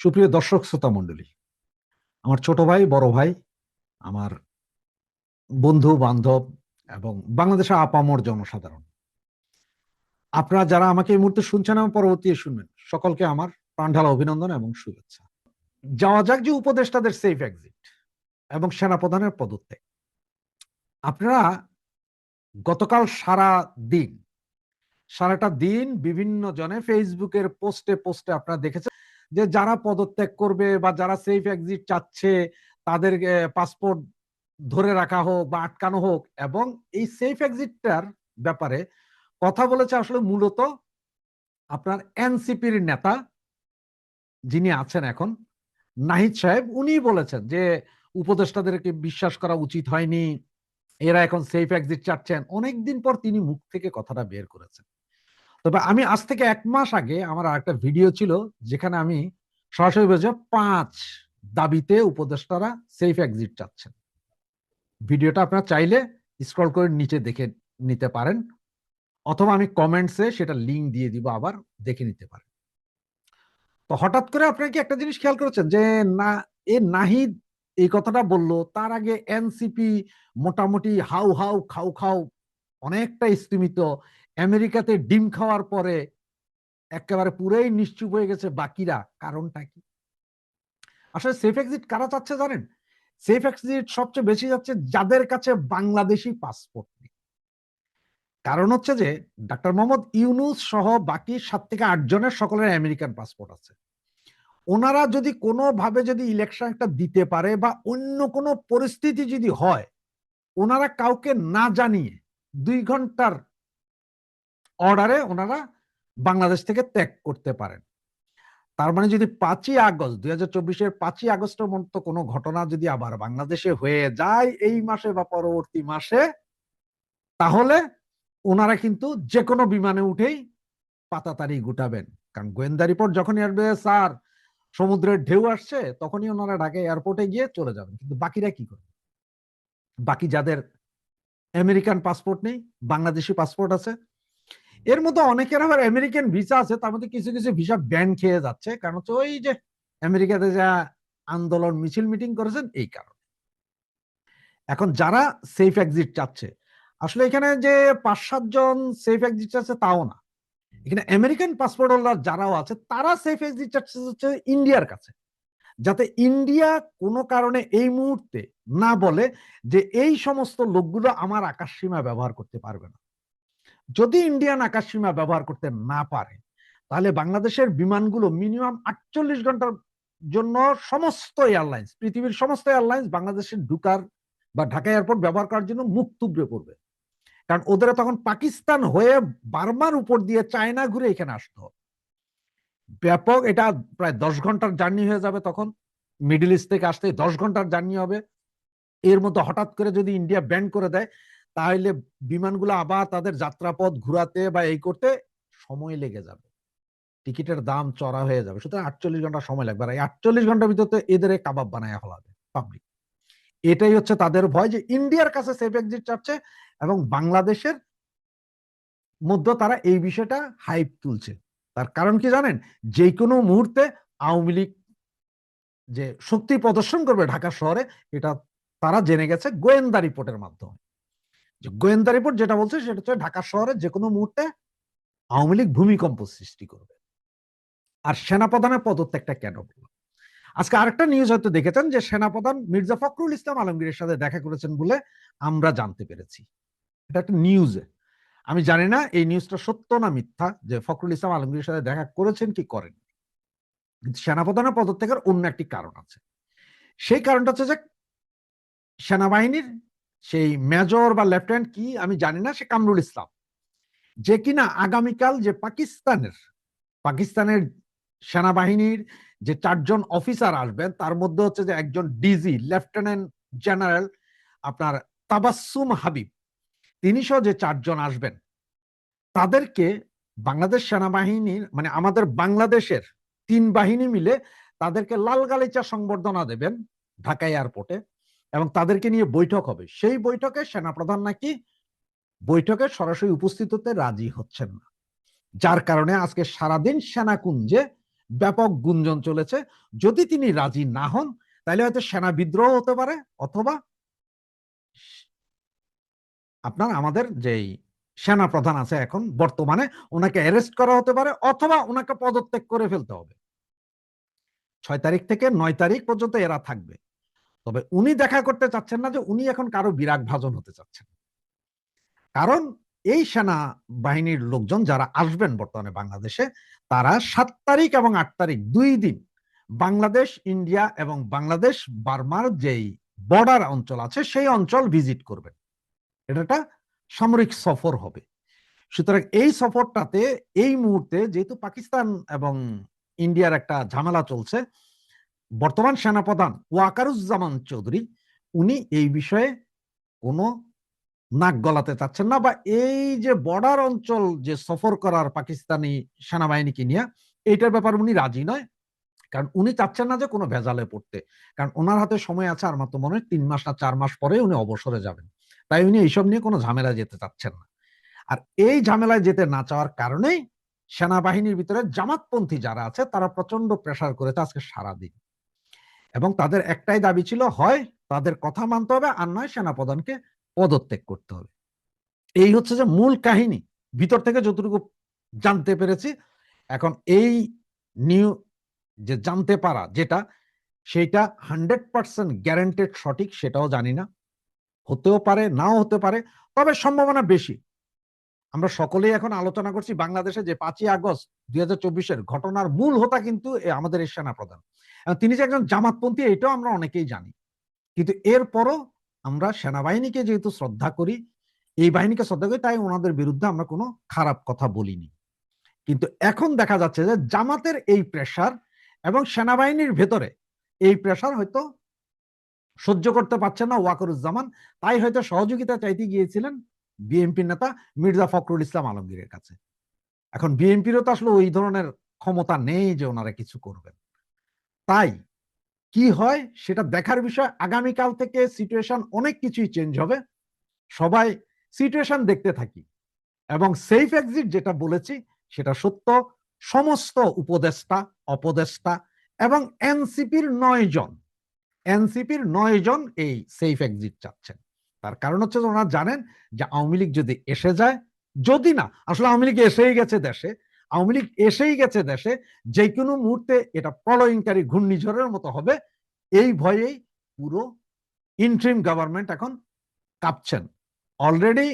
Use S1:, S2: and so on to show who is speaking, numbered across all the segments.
S1: সুপ্রিয় দর্শক, শ্রোতা মণ্ডলী, আমার ছোট ভাই, বড় ভাই, আমার বন্ধু, বান্ধব এবং বাংলাদেশের আপামর জনসাধারণ, আপনারা যারা আমাকে এই মুহূর্তে শুনছেন এবং পরবর্তী শুনবেন, সকলকে আমার প্রাণঢালা অভিনন্দন এবং শুভেচ্ছা। যাওয়া যাক যে উপদেষ্টাদের সেফ এক্সিট এবং সেনাপ্রধানের পদত্যাগ। আপনারা গতকাল সারা দিন, সারাটা দিন বিভিন্ন জনে ফেসবুকের পোস্টে পোস্টে আপনারা দেখেছেন। যে যারা পদত্যাগ করবে বা যারা সেফ এক্সিট চাচ্ছে, তাদের পাসপোর্ট ধরে রাখা হোক বা আটকানো হোক এবং এই সেফ এক্সিটটার ব্যাপারে কথা বলেছে আসলে মূলত আপনার এনসিপির নেতা যিনি আছেন এখন, নাহিদ সাহেব। উনি বলেছেন যে উপদেষ্টাদেরকে বিশ্বাস করা উচিত হয়নি, এরা এখন সেফ এক্সিট চাচ্ছেন। অনেকদিন পর তিনি মুখ থেকে কথাটা বের করেছেন। তবে আমি আজ থেকে এক মাস আগে আমার একটা ভিডিও ছিল যেখানে আমি সরাসরি বলছি পাঁচ দাবিতে উপদেষ্টারা সেফ এক্সিট চাচ্ছেন। ভিডিওটা আপনারা চাইলে স্ক্রল করে নিচে দেখে নিতে পারেন অথবা আমি কমেন্টসে সেটা লিঙ্ক দিয়ে দিব, আবার দেখে নিতে পারেন। তো হঠাৎ করে আপনারা কি একটা জিনিস খেয়াল করেছেন যে না, এ নাহিদ এই কথাটা বলল, তার আগে এনসিপি মোটামুটি হাউ হাউ খাও খাও অনেকটা স্তীমিত আমেরিকাতে ডিম খাওয়ার পরে একেবারে পুরোই নিশ্চুপ হয়ে গেছে বাকিরা। কারণটা কি? আসলে সেফ এক্সিট কারা চাচ্ছে জানেন? সেফ এক্সিট সবচেয়ে বেশি যাচ্ছে যাদের কাছে বাংলাদেশি পাসপোর্ট নেই। কারণ হচ্ছে যে, ডাক্তার মোহাম্মদ ইউনুস সহ বাকি সাত থেকে আট জনের সকলের আমেরিকান পাসপোর্ট আছে। ওনারা যদি কোনোভাবে যদি ইলেকশন একটা দিতে পারে বা অন্য কোনো পরিস্থিতি যদি হয়, ওনারা কাউকে না জানিয়ে দুই ঘণ্টার অর্ডারে ওনারা বাংলাদেশ থেকে ত্যাগ করতে পারেন। তার মানে যদি পাঁচই আগস্ট দুই হাজার চব্বিশের পাঁচই আগস্টের মতো কোনো ঘটনা যদি আবার বাংলাদেশে হয়ে যায় এই মাসে বা পরবর্তী মাসে, তাহলে ওনারা কিন্তু যে কোনো বিমানে উঠেই পাতাতারি গুটাবেন। কারণ গোয়েন্দা রিপোর্ট যখনই আসবে, স্যার, সমুদ্রের ঢেউ আসছে, তখনই ওনারা ঢাকা এয়ারপোর্টে গিয়ে চলে যাবেন। কিন্তু বাকিরা কি করবে বাকি যাদের আমেরিকান পাসপোর্ট নেই, বাংলাদেশি পাসপোর্ট আছে এর মধ্যে অনেকের আবার আমেরিকান ভিসা আছে, তার মধ্যে কিছু কিছু ভিসা ব্যান খেয়ে যাচ্ছে। কারণ হচ্ছে ওই যে আমেরিকাতে যা আন্দোলন, মিছিল মিটিং করেছেন, এই কারণে। এখন যারা সেফ এক্সিট চাচ্ছে, আসলে এখানে যে পাঁচ সাত জন সেফ এক্সিট চাচ্ছে তাও না। এখানে আমেরিকান পাসপোর্ট হোল্ডার যারাও আছে, তারা সেফ এক্সিট চাচ্ছে হচ্ছে ইন্ডিয়ার কাছে। যাতে ইন্ডিয়া কোনো কারণে এই মুহূর্তে না বলে যে এই সমস্ত লোকগুলো আমার আকাশ সীমা ব্যবহার করতে পারবে না। যদি ইন্ডিয়ান আকাশ সীমা ব্যবহার করতে না পারে, তাহলে বাংলাদেশের বিমানগুলো মিনিমাম আটচল্লিশ ঘণ্টার জন্য সমস্ত এয়ারলাইন্স পৃথিবীর সমস্ত এয়ারলাইন্স বাংলাদেশের ঢুকার বা ঢাকা এয়ারপোর্ট ব্যবহার করার জন্য মুখ তুবড়ে পড়বে। কারণ ওদের তখন পাকিস্তান হয়ে বার্মার উপর দিয়ে চায়না ঘুরে এখানে আসতে হবে। ব্যাপক এটা প্রায় দশ ঘণ্টার জার্নি হয়ে যাবে তখন। মিডিল ইস্ট থেকে আসতে দশ ঘণ্টার জার্নি হবে। এর মধ্যে হঠাৎ করে যদি ইন্ডিয়া ব্যান করে দেয় তাহলে বিমানগুলো আবার তাদের যাত্রাপথ ঘুরাতে বা এই করতে সময় লেগে যাবে। টিকিটের দাম চড়া হয়ে যাবে। সুতরাং আটচল্লিশ ঘণ্টা সময় লাগবে। আর এই আটচল্লিশ ঘণ্টার ভিতরে এদের কাবাব বানায় ফেলাবে পাবলিক এটাই হচ্ছে তাদের ভয় যে ইন্ডিয়ার কাছে সেফ এক্সিট চাচ্ছে এবং বাংলাদেশের মধ্যে তারা এই বিষয়টা হাইপ তুলছে। তার কারণ কি জানেন? যে কোনো মুহূর্তে আওয়ামী লীগ যে শক্তি প্রদর্শন করবে ঢাকা শহরে, এটা তারা জেনে গেছে গোয়েন্দা রিপোর্টের মাধ্যমে। যে গোয়েন্দা রিপোর্ট যেটা বলছে সেটা হচ্ছে ঢাকা শহরে যে কোনো মুহূর্তে আওয়ামী লীগ ভূমিকম্প সৃষ্টি করবে। আর সেনাপ্রধানের পদত্যাগটা কেন আজকে আরেকটা নিউজ হয়তো দেখেছেন যে সেনাপ্রধান মির্জা ফখরুল ইসলাম আলমগীরের সাথে দেখা করেছেন বলে আমরা জানতে পেরেছি। এটা একটা নিউজে আমি জানি না এই নিউজটা সত্য না মিথ্যা যে ফখরুল ইসলাম আলমগীরের সাথে দেখা করেছেন কি করেন। সেনাপ্রধানের পদত্যাগের অন্য একটি কারণ আছে। সেই কারণটা হচ্ছে যে সেনাবাহিনীর সেই মেজর বা লেফটেন্যান্ট কি আমি জানি না, সে কামরুল ইসলাম। যে কিনা আগামীকাল যে পাকিস্তানের পাকিস্তানের সেনাবাহিনীর যে চারজন অফিসার আসবেন, তার মধ্যে হচ্ছে যে একজন ডিজি লেফটেন্যান্ট জেনারেল, আপনার তাবাসুম হাবিব। তিনি সহ যে চারজন আসবেন, তাদেরকে বাংলাদেশ সেনাবাহিনীর মানে আমাদের বাংলাদেশের তিন বাহিনী মিলে তাদেরকে লাল গালিচা সংবর্ধনা দেবেন ঢাকা এয়ারপোর্টে। এবং তাদেরকে নিয়ে বৈঠক হবে। সেই বৈঠকে সেনাপ্রধান নাকি বৈঠকে সরাসরি উপস্থিত হতে রাজি হচ্ছেন না। যার কারণে আজকে সারাদিন সেনাকুঞ্জে ব্যাপক গুঞ্জন চলেছে। যদি তিনি রাজি না হন, তাহলে হয়তো সেনা বিদ্রোহ হতে পারে অথবা আপনার আমাদের যেই সেনা প্রধান আছে এখন বর্তমানে, ওনাকে অ্যারেস্ট করা হতে পারে অথবা ওনাকে পদত্যাগ করে ফেলতে হবে। ছয় তারিখ থেকে নয় তারিখ পর্যন্ত এরা থাকবে। তবে উনি দেখা করতে চাচ্ছেন না যে উনি এখন কারও বিরাগ ভাজন হতে চাচ্ছেন। কারণ এই সেনা বাহিনীর লোকজন যারা আসবেন বর্তমানে বাংলাদেশে, তারা সাত তারিখ এবং আট তারিখ দুই দিন বাংলাদেশ, ইন্ডিয়া এবং বাংলাদেশ, বার্মার যেই বর্ডার অঞ্চল আছে, সেই অঞ্চল ভিজিট করবেন। এটা একটা সামরিক সফর হবে। সুতরাং এই সফরটাতে এই মুহূর্তে যেহেতু পাকিস্তান এবং ইন্ডিয়ার একটা ঝামেলা চলছে বর্তমান সেনাপ্রধান ওয়াকারুজ্জামান চৌধুরী, উনি এই বিষয়ে কোনো নাক গলাতে চাচ্ছেন না বা এই যে বর্ডার অঞ্চল যে সফর করার পাকিস্তানি সেনাবাহিনীকে নিয়ে, এইটার ব্যাপার উনি রাজি নয়। কারণ উনি চাচ্ছেন না যে কোনো ভেজালে পড়তে। কারণ ওনার হাতে সময় আছে আর মাত্র মনে হয় তিন মাস না চার মাস পরে উনি অবসরে যাবেন। তাই উনি এইসব নিয়ে কোনো ঝামেলা যেতে চাচ্ছেন না। আর এই ঝামেলায় যেতে না চাওয়ার কারণেই সেনাবাহিনীর ভিতরে জামাতপন্থী যারা আছে, তারা প্রচণ্ড প্রেসার করেছে আজকে সারাদিন। এবং তাদের একটাই দাবি ছিল, হয় তাদের কথা মানতে হবে আর নয় সেনাপ্রধানকে পদত্যাগ করতে হবে। এই হচ্ছে যে মূল কাহিনী। ভিতর থেকে যতটুকু জানতে পেরেছি, এখন এই নিউ যে জানতে পারা যেটা সেটা হান্ড্রেড পার্সেন্ট গ্যারান্টেড সঠিক, সেটাও জানি না। হতেও পারে, নাও হতে পারে, তবে সম্ভাবনা বেশি। আমরা সকলেই এখন আলোচনা করছি বাংলাদেশে যে পাঁচই আগস্ট দুই হাজার চব্বিশের ঘটনার মূল হোতা কিন্তু আমাদের এই সেনা প্রধান তিনি যে একজন জামাতপন্থী, এটাও আমরা অনেকেই জানি। কিন্তু এরপরও আমরা সেনাবাহিনীকে যেহেতু শ্রদ্ধা করি, এই বাহিনীকে শ্রদ্ধা করি, তাই ওনাদের বিরুদ্ধে আমরা কোনো খারাপ কথা বলিনি। কিন্তু এখন দেখা যাচ্ছে যে জামাতের এই প্রেশার এবং সেনাবাহিনীর ভেতরে এই প্রেশার হয়তো সহ্য করতে পারছেন না ওয়াকরুজ্জামান, তাই হয়তো সহযোগিতা চাইতে গিয়েছিলেন বিএনপির নেতা মির্জা ফখরুল ইসলাম আলমগীরের কাছে। এখন বিএনপিরও তো আসলে ওই ধরনের ক্ষমতা নেই যে ওনারা কিছু করবেন। তাই কি হয় সেটা দেখার বিষয়, আগামীকাল থেকে সিচুয়েশন অনেক কিছুই চেঞ্জ হবে। সবাই সিচুয়েশন দেখতে থাকি এবং সেফ এক্সিট যেটা বলেছি সেটা সত্য। সমস্ত উপদেষ্টা, অপদেষ্টা এবং এনসিপির নয় জন এনসিপির নয় জন এই সেফ এক্সিট চাচ্ছেন। তার কারণ হচ্ছে ওনারা জানেন যে আওয়ামী লীগ যদি এসে যায়, যদি না, আসলে আওয়ামী লীগ এসেই গেছে দেশে, আওয়ামী লীগ এসেই গেছে দেশে যে কোনো মুহূর্তে এটা প্রলয়নকারী ঘূর্ণিঝড়ের মতো হবে। এই ভয়েই পুরো ইন্ট্রিম গভর্নমেন্ট এখন কাঁপছেন। অলরেডি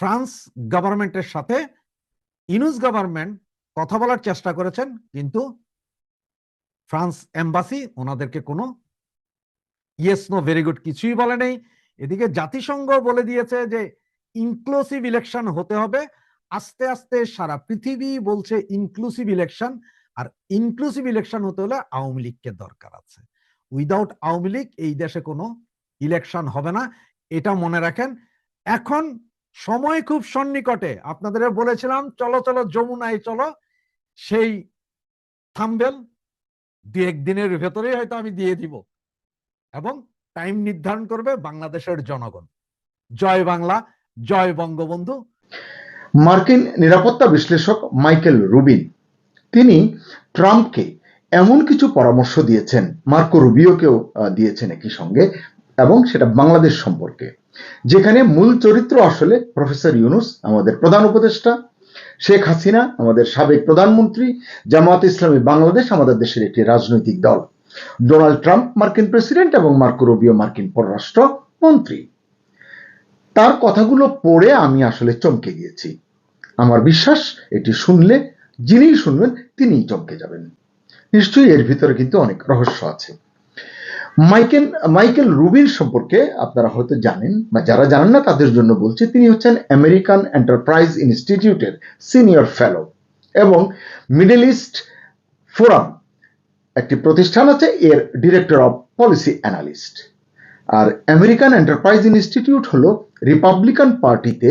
S1: ফ্রান্স গভর্নমেন্টের সাথে ইনুস গভর্নমেন্ট কথা বলার চেষ্টা করেছেন, কিন্তু ফ্রান্স এম্বাসি ওনাদেরকে কোনো ইয়েস নো ভেরি গুড কিছুই বলে নেই। এদিকে জাতিসংঘ বলে দিয়েছে যে ইনক্লুসিভ ইলেকশন হতে হবে। আস্তে আস্তে সারা পৃথিবী বলছে ইনক্লুসিভ ইলেকশন আর ইনক্লুসিভ ইলেকশন হতে হলে আওয়ামী লীগকে দরকার আছে। উইদাউট আওয়ামী লীগ এই দেশে কোনো ইলেকশন হবে না, এটা মনে রাখেন। এখন সময় খুব সন্নিকটে আপনাদের বলেছিলাম, চলো চলো, যমুনায় চলো, সেই থাম্বেল দু একদিনের ভেতরেই হয়তো আমি দিয়ে দিব। এবং টাইম নির্ধারণ করবে বাংলাদেশের জনগণ। জয় বাংলা, জয় বঙ্গবন্ধু।
S2: মার্কিন নিরাপত্তা বিশ্লেষক মাইকেল রুবিন, তিনি ট্রাম্পকে এমন কিছু পরামর্শ দিয়েছেন, মার্কো রুবিওকেও দিয়েছেন একই সঙ্গে, এবং সেটা বাংলাদেশ সম্পর্কে, যেখানে মূল চরিত্র আসলে প্রফেসর ইউনুস, আমাদের প্রধান উপদেষ্টা, শেখ হাসিনা, আমাদের সাবেক প্রধানমন্ত্রী জামাত ইসলামী বাংলাদেশ, আমাদের দেশের একটি রাজনৈতিক দল। ডোনাল্ড ট্রাম্প মার্কিন প্রেসিডেন্ট এবং মার্কো রুবিও মার্কিন পররাষ্ট্র মন্ত্রী তার কথাগুলো পড়ে আমি আসলে চমকে গিয়েছি। আমার বিশ্বাস, এটি শুনলে যিনি শুনবেন, তিনিই চমকে যাবেন। নিশ্চয়ই এর ভিতরে কিন্তু অনেক রহস্য আছে। মাইকেল মাইকেল রুবিন সম্পর্কে আপনারা হয়তো জানেন, বা যারা জানেন না, তাদের জন্য বলছি, তিনি হচ্ছেন আমেরিকান এন্টারপ্রাইজ ইনস্টিটিউটের সিনিয়র ফেলো এবং মিডল ইস্ট ফোরাম একটি প্রতিষ্ঠান আছে, এর ডিরেক্টর অফ পলিসি অ্যানালিস্ট আর আমেরিকান এন্টারপ্রাইজ ইনস্টিটিউট হল রিপাবলিকান পার্টিতে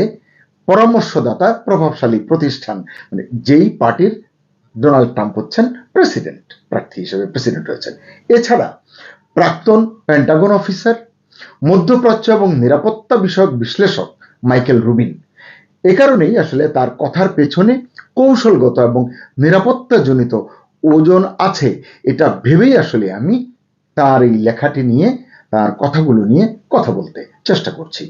S2: পরামর্শদাতা, প্রভাবশালী প্রতিষ্ঠান মানে যেই পার্টির ডোনাল্ড ট্রাম্প হচ্ছেন প্রেসিডেন্ট প্রার্থী হিসেবে প্রেসিডেন্ট রয়েছেন। এছাড়া প্রাক্তন প্যান্টাগন অফিসার মধ্যপ্রাচ্য এবং নিরাপত্তা বিষয়ক বিশ্লেষক মাইকেল রুবিন এ কারণেই আসলে তার কথার পেছনে কৌশলগত এবং নিরাপত্তাজনিত ওজন আছে, এটা ভেবেই আসলে আমি তার এই লেখাটি নিয়ে, তার কথাগুলো নিয়ে কথা বলতে চেষ্টা করছি।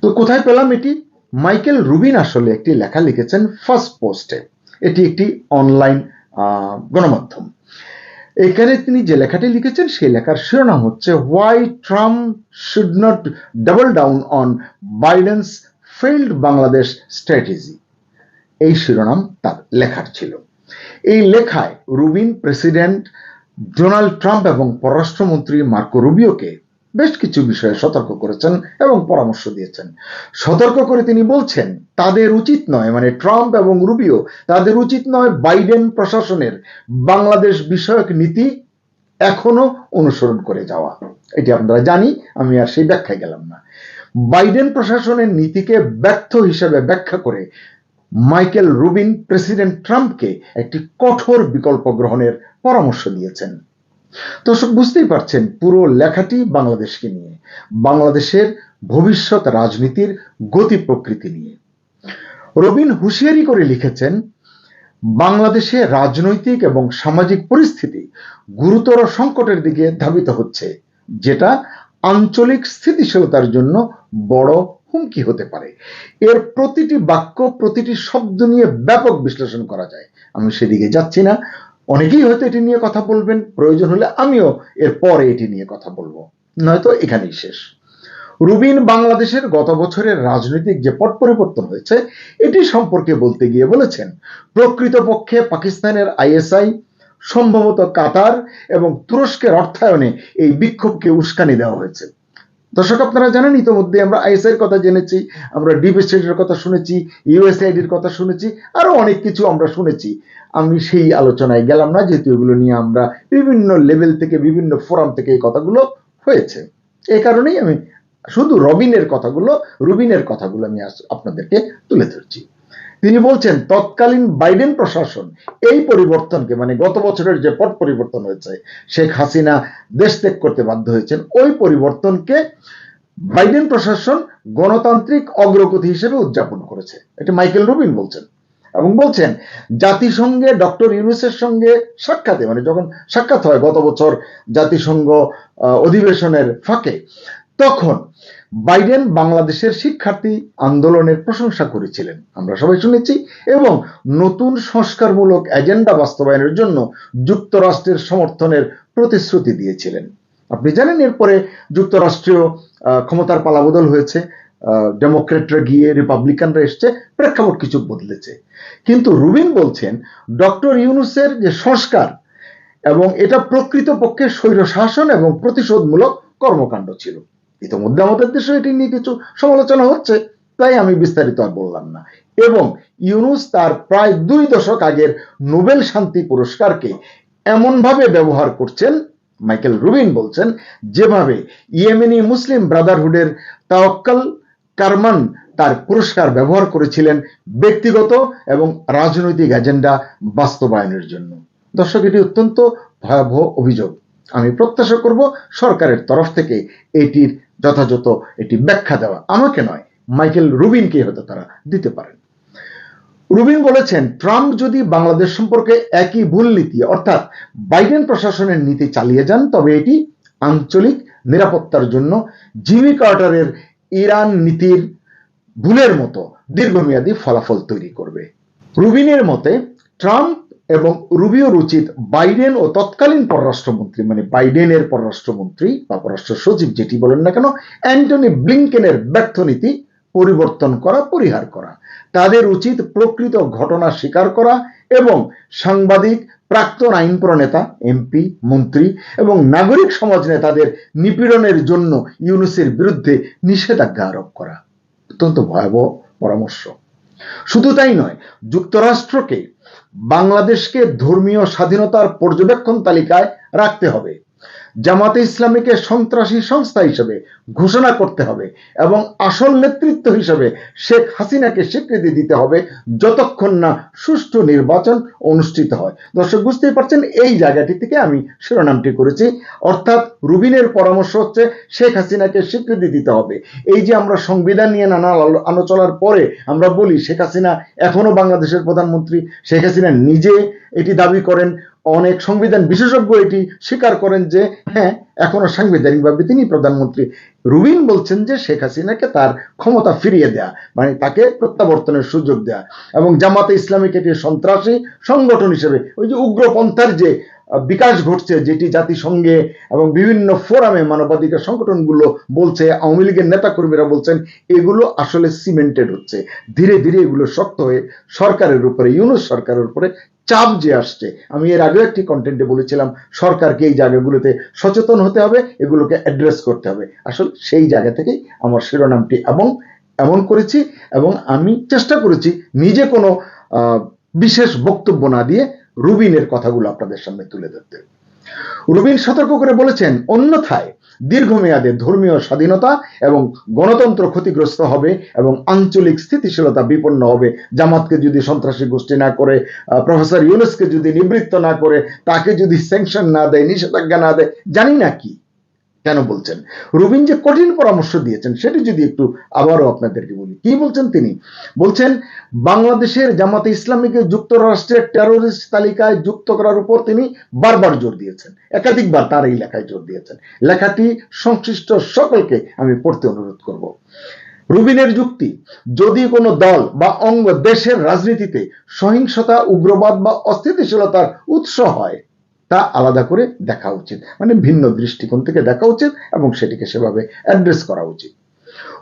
S2: তো কোথায় পেলাম এটি? মাইকেল রুবিন আসলে একটি লেখা লিখেছেন ফার্স্ট পোস্টে। এটি একটি অনলাইন গণমাধ্যম। এখানে তিনি যে লেখাটি লিখেছেন, সেই লেখার শিরোনাম হচ্ছে why Trump should not double down on Biden's failed Bangladesh strategy এই শিরোনাম তার লেখার ছিল। এই লেখায় রুবিন প্রেসিডেন্ট ডোনাল্ড ট্রাম্প এবং পররাষ্ট্রমন্ত্রী মার্কো রুবিওকে বেশ কিছু বিষয়ে সতর্ক করেছেন এবং পরামর্শ দিয়েছেন। সতর্ক করে তিনি বলছেন, তাদের উচিত নয় মানে ট্রাম্প এবং রুবিও, তাদের উচিত নয় বাইডেন প্রশাসনের বাংলাদেশ বিষয়ক নীতি এখনও অনুসরণ করে যাওয়া। এটি আপনারা জানি, আমি আর সেই ব্যাখ্যায় গেলাম না। বাইডেন প্রশাসনের নীতিকে ব্যর্থ হিসেবে ব্যাখ্যা করে মাইকেল রুবিন প্রেসিডেন্ট ট্রাম্পকে একটি কঠোর বিকল্প গ্রহণের পরামর্শ দিয়েছেন। দর্শক, বুঝতেই পারছেন, পুরো লেখাটি বাংলাদেশকে নিয়ে, বাংলাদেশের ভবিষ্যৎ রাজনীতির গতি প্রকৃতি নিয়ে। রবিন হুঁশিয়ারি করে লিখেছেন, বাংলাদেশে রাজনৈতিক এবং সামাজিক পরিস্থিতি গুরুতর সংকটের দিকে ধাবিত হচ্ছে, যেটা আঞ্চলিক স্থিতিশীলতার জন্য বড় হুমকি হতে পারে। এর প্রতিটি বাক্য, প্রতিটি শব্দ নিয়ে ব্যাপক বিশ্লেষণ করা যায়। আমি সেদিকে যাচ্ছি না। অনেকেই হয়তো এটি নিয়ে কথা বলবেন। প্রয়োজন হলে আমিও এর পরে এটি নিয়ে কথা বলব। নয়তো এখানেই শেষ। রুবিন বাংলাদেশের গত বছরের রাজনৈতিক যে পট পরিবর্তন হয়েছে, এটি সম্পর্কে বলতে গিয়ে বলেছেন, প্রকৃতপক্ষে পাকিস্তানের আইএসআই, সম্ভবত কাতার এবং তুরস্কের অর্থায়নে এই বিক্ষোভকে উস্কানি দেওয়া হয়েছে। দর্শক, আপনারা জানেন ইতিমধ্যে আমরা আইএসআইয়ের কথা জেনেছি, আমরা ডিপ স্টেটের কথা শুনেছি ইউএসআইডির কথা শুনেছি আরও অনেক কিছু আমরা শুনেছি। আমি সেই আলোচনায় গেলাম না, যেহেতু এগুলো নিয়ে আমরা বিভিন্ন লেভেল থেকে, বিভিন্ন ফোরাম থেকে এই কথাগুলো হয়েছে। এই কারণেই আমি শুধু রবিনের কথাগুলো, রুবিনের কথাগুলো আমি আপনাদেরকে তুলে ধরছি। তিনি বলছেন, তৎকালীন বাইডেন প্রশাসন এই পরিবর্তনকে মানে গত বছরের যে পট পরিবর্তন হয়েছে, শেখ হাসিনা দেশ ত্যাগ করতে বাধ্য হয়েছেন, ওই পরিবর্তনকে বাইডেন প্রশাসন গণতান্ত্রিক অগ্রগতি হিসেবে উদযাপন করেছে। এটা মাইকেল রুবিন বলছেন। এবং বলছেন, জাতিসংঘে ডক্টর ইউনুসের সঙ্গে সাক্ষাতে মানে যখন সাক্ষাৎ হয় গত বছর জাতিসংঘ অধিবেশনের ফাঁকে, তখন বাইডেন বাংলাদেশের শিক্ষার্থী আন্দোলনের প্রশংসা করেছিলেন। আমরা সবাই শুনেছি, এবং নতুন সংস্কারমূলক এজেন্ডা বাস্তবায়নের জন্য যুক্তরাষ্ট্রের সমর্থনের প্রতিশ্রুতি দিয়েছিলেন। আপনি জানেন, এরপরে যুক্তরাষ্ট্রীয় ক্ষমতার পালাবদল হয়েছে ডেমোক্রেটরা গিয়ে রিপাবলিকানরা এসছে, প্রেক্ষাপট কিছু বদলেছে। কিন্তু রুবিন বলছেন, ডক্টর ইউনুসের যে সংস্কার, এবং এটা প্রকৃতপক্ষে স্বৈর শাসন এবং প্রতিশোধমূলক কর্মকাণ্ড ছিল। ইতিমধ্যে আমাদের দেশে এটি নিয়ে কিছু সমালোচনা হচ্ছে, তাই আমি বিস্তারিত আর বললাম না। এবং ইউনুস তার প্রায় দুই দশক আগের নোবেল শান্তি পুরস্কারকে এমনভাবে ব্যবহার করছেন, মাইকেল রুবিন বলছেন, যেভাবে ইয়েমেনি মুসলিম ব্রাদারহুডের তাওয়াক্কাল কারমান তার পুরস্কার ব্যবহার করেছিলেন ব্যক্তিগত এবং রাজনৈতিক এজেন্ডা বাস্তবায়নের জন্য। দর্শক, এটি অত্যন্ত ভয়াবহ অভিযোগ। আমি প্রত্যাশা করব সরকারের তরফ থেকে এটির যথাযথ এটি ব্যাখ্যা দেওয়া আমাকে নয়, মাইকেল রুবিনকে হয়তো তারা দিতে পারেন। রুবিন বলেছেন, ট্রাম্প যদি বাংলাদেশ সম্পর্কে একই ভুল নীতি, অর্থাৎ বাইডেন প্রশাসনের নীতি চালিয়ে যান, তবে এটি আঞ্চলিক নিরাপত্তার জন্য জিমি কার্টারের ইরান নীতির ভুলের মতো দীর্ঘমেয়াদী ফলাফল তৈরি করবে। রুবিনের মতে, ট্রাম্প এবং রুবিওর উচিত বাইডেন ও তৎকালীন পররাষ্ট্রমন্ত্রী মানে বাইডেনের পররাষ্ট্রমন্ত্রী বা পররাষ্ট্র সচিব যেটি বলেন না কেন, অ্যান্টনি ব্লিংকেনের ব্যর্থ নীতি পরিবর্তন করা, পরিহার করা। তাদের উচিত প্রকৃত ঘটনা স্বীকার করা এবং সাংবাদিক, প্রাক্তন আইন প্রণেতা এমপি, মন্ত্রী এবং নাগরিক সমাজ নেতাদের নিপীড়নের জন্য ইউনুসের বিরুদ্ধে নিষেধাজ্ঞা আরোপ করা। অত্যন্ত ভয়াবহ পরামর্শ। শুধু তাই নয়, যুক্তরাষ্ট্রকে বাংলাদেশকে ধর্মীয় স্বাধীনতার পর্যবেক্ষণ তালিকায় রাখতে হবে। জামাতে ইসলামীকে সন্ত্রাসী সংস্থা হিসেবে ঘোষণা করতে হবে এবং আসল নেতৃত্ব হিসেবে শেখ হাসিনাকে স্বীকৃতি দিতে হবে যতক্ষণ না সুষ্ঠু নির্বাচন অনুষ্ঠিত হয়। দর্শক, বুঝতেই পারছেন, এই জায়গাটি থেকে আমি শিরোনামটি করেছি। অর্থাৎ রুবিনের পরামর্শ হচ্ছে শেখ হাসিনাকে স্বীকৃতি দিতে হবে। এই যে আমরা সংবিধান নিয়ে নানা আলোচনার পরে আমরা বলি শেখ হাসিনা এখনও বাংলাদেশের প্রধানমন্ত্রী, শেখ হাসিনা নিজে এটি দাবি করেন অনেক সংবিধান বিশেষজ্ঞ এটি স্বীকার করেন যে হ্যাঁ এখনও সাংবিধানিকভাবে তিনি প্রধানমন্ত্রী। রুবিন বলছেন যে শেখ হাসিনাকে তার ক্ষমতা ফিরিয়ে দেয়া মানে তাকে প্রত্যাবর্তনের সুযোগ দেয়া এবং জামাতে ইসলামীকে এটি সন্ত্রাসী সংগঠন হিসেবে, ওই যে উগ্রপন্থার যে বিকাশ ঘটছে, যেটি জাতিসংঘে এবং বিভিন্ন ফোরামে মানবাধিকার সংগঠনগুলো বলছে, আওয়ামী লীগের নেতাকর্মীরা বলছেন, এগুলো আসলে সিমেন্টেড হচ্ছে। ধীরে ধীরে এগুলো শক্ত হয়ে সরকারের উপরে, ইউনুস সরকারের উপরে চাপ যে আসছে। আমি এর আগেও একটি কন্টেন্টে বলেছিলাম, সরকারকে এই জায়গাগুলোতে সচেতন হতে হবে, এগুলোকে অ্যাড্রেস করতে হবে। আসলে সেই জায়গা থেকেই আমার শিরোনামটি এবং এমন করেছি এবং আমি চেষ্টা করেছি নিজে কোনো বিশেষ বক্তব্য না দিয়ে রুবিনের কথাগুলো আপনাদের সামনে তুলে ধরতে। রুবিন সতর্ক করে বলেছেন, অন্যথায় দীর্ঘমেয়াদে ধর্মীয় স্বাধীনতা এবং গণতন্ত্র ক্ষতিগ্রস্ত হবে এবং আঞ্চলিক স্থিতিশীলতা বিপন্ন হবে। জামাতকে যদি সন্ত্রাসী গোষ্ঠী না করে প্রফেসর ইউনুসকে যদি নিবৃত্ত না করে, তাকে যদি স্যাংশন না দেয়, নিষেধাজ্ঞা না দেয়, জানি না কি। কেন বলছেন? রুবিন যে কঠিন পরামর্শ দিয়েছেন, সেটি যদি একটু আবারও আপনাদেরকে বলি। কি বলছেন তিনি? বলছেন, বাংলাদেশের জামাতে ইসলামীকে যুক্তরাষ্ট্রের টেরোরিস্ট তালিকায় যুক্ত করার উপর তিনি বারবার জোর দিয়েছেন। একাধিকবার তার এই লেখায় জোর দিয়েছেন। লেখাটি সংশ্লিষ্ট সকলকে আমি পড়তে অনুরোধ করব। রুবিনের যুক্তি, যদি কোনো দল বা অঙ্গ দেশের রাজনীতিতে সহিংসতা, উগ্রবাদ বা অস্থিতিশীলতার উৎস হয় তা আলাদা করে দেখা উচিত। মানে ভিন্ন দৃষ্টিকোণ থেকে দেখা উচিত এবং সেটিকে সেভাবে অ্যাড্রেস করা উচিত।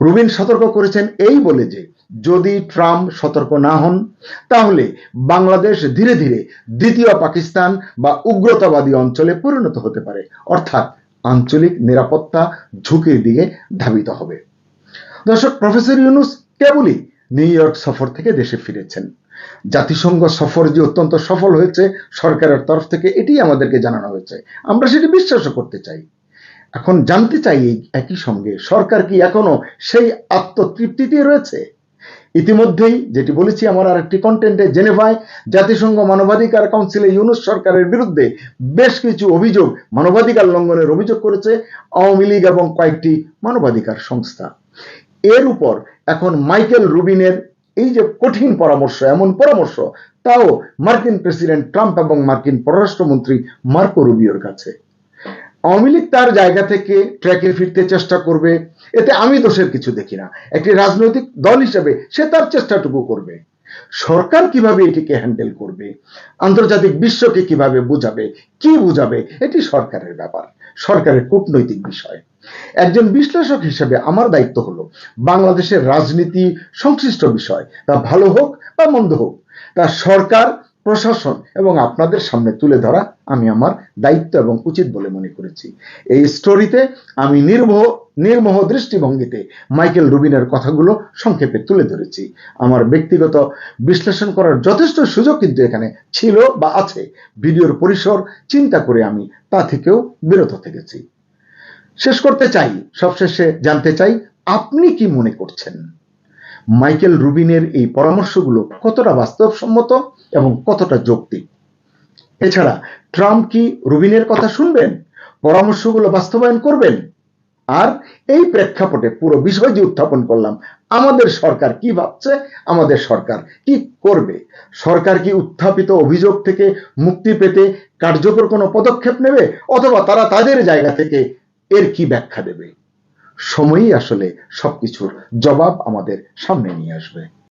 S2: রুবিন সতর্ক করেছেন এই বলে যে, যদি ট্রাম্প সতর্ক না হন, তাহলে বাংলাদেশ ধীরে ধীরে দ্বিতীয় পাকিস্তান বা উগ্রতাবাদী অঞ্চলে পরিণত হতে পারে। অর্থাৎ আঞ্চলিক নিরাপত্তা ঝুঁকির দিকে ধাবিত হবে। দর্শক, প্রফেসর ইউনুস কেবলই নিউ ইয়র্ক সফর থেকে দেশে ফিরেছেন। জাতিসংঘ সফর যে অত্যন্ত সফল হয়েছে সরকারের তরফ থেকে এটি আমাদেরকে জানানো হয়েছে। আমরা সেটি বিশ্বাসও করতে চাই। এখন জানতে চাই এই একই সঙ্গে, সরকার কি এখনও সেই আত্মতৃপ্তিতে রয়েছে? ইতিমধ্যেই যেটি বলেছি, আমার আরেকটি কন্টেন্টে জেনেভায়, জাতিসংঘ মানবাধিকার কাউন্সিলে ইউনুস সরকারের বিরুদ্ধে বেশ কিছু অভিযোগ, মানবাধিকার লঙ্ঘনের অভিযোগ করেছে আওয়ামী লীগ এবং কয়েকটি মানবাধিকার সংস্থা। এর উপর এখন মাইকেল রুবিনের এই যে কঠিন পরামর্শ, এমন পরামর্শ, তাও মার্কিন প্রেসিডেন্ট ট্রাম্প এবং মার্কিন পররাষ্ট্রমন্ত্রী মার্কো রুবিওর কাছে। আওয়ামী লীগ তার জায়গা থেকে ট্র্যাকে ফিরতে চেষ্টা করবে, এতে আমি দোষের কিছু দেখি না। একটি রাজনৈতিক দল হিসেবে সে তার চেষ্টাটুকু করবে। সরকার কীভাবে এটিকে হ্যান্ডেল করবে? আন্তর্জাতিক বিশ্বকে কীভাবে বুঝাবে? কি বুঝাবে? এটি সরকারের ব্যাপার। সরকারের কূটনৈতিক বিষয়। একজন বিশ্লেষক হিসেবে আমার দায়িত্ব হলো বাংলাদেশের রাজনীতি সংশ্লিষ্ট বিষয়, তা ভালো হোক বা মন্দ হোক। তা সরকার, প্রশাসন এবং আপনাদের সামনে তুলে ধরা আমি আমার দায়িত্ব এবং উচিত বলে মনে করেছি। এই স্টোরিতে আমি নির্মোহ নির্মোহ দৃষ্টিভঙ্গিতে মাইকেল রুবিনের কথাগুলো সংক্ষেপে তুলে ধরেছি। আমার ব্যক্তিগত বিশ্লেষণ করার যথেষ্ট সুযোগ কিন্তু এখানে ছিল বা আছে। ভিডিওর পরিসর, চিন্তা করে আমি তা থেকেও বিরত থেকেছি। শেষ করতে চাই, সবশেষে জানতে চাই, আপনি কি মনে করছেন? মাইকেল রুবিনের এই পরামর্শগুলো কতটা বাস্তবসম্মত এবং কতটা যৌক্তিক? এছাড়া, ট্রাম্প কি রুবিনের কথা শুনবেন? পরামর্শগুলো বাস্তবায়ন করবেন? আর এই প্রেক্ষাপটে পুরো বিষয় যে উত্থাপন করলাম। আমাদের সরকার কি ভাবছে? আমাদের সরকার কি করবে? সরকার কি উত্থাপিত অভিযোগ থেকে মুক্তি পেতে কার্যকর কোনো পদক্ষেপ নেবে? অথবা তারা তাদের জায়গা থেকে এর কি ব্যাখ্যা দেবে? সময়ই আসলে সবকিছুর জবাব আমাদের সামনে নিয়ে আসবে।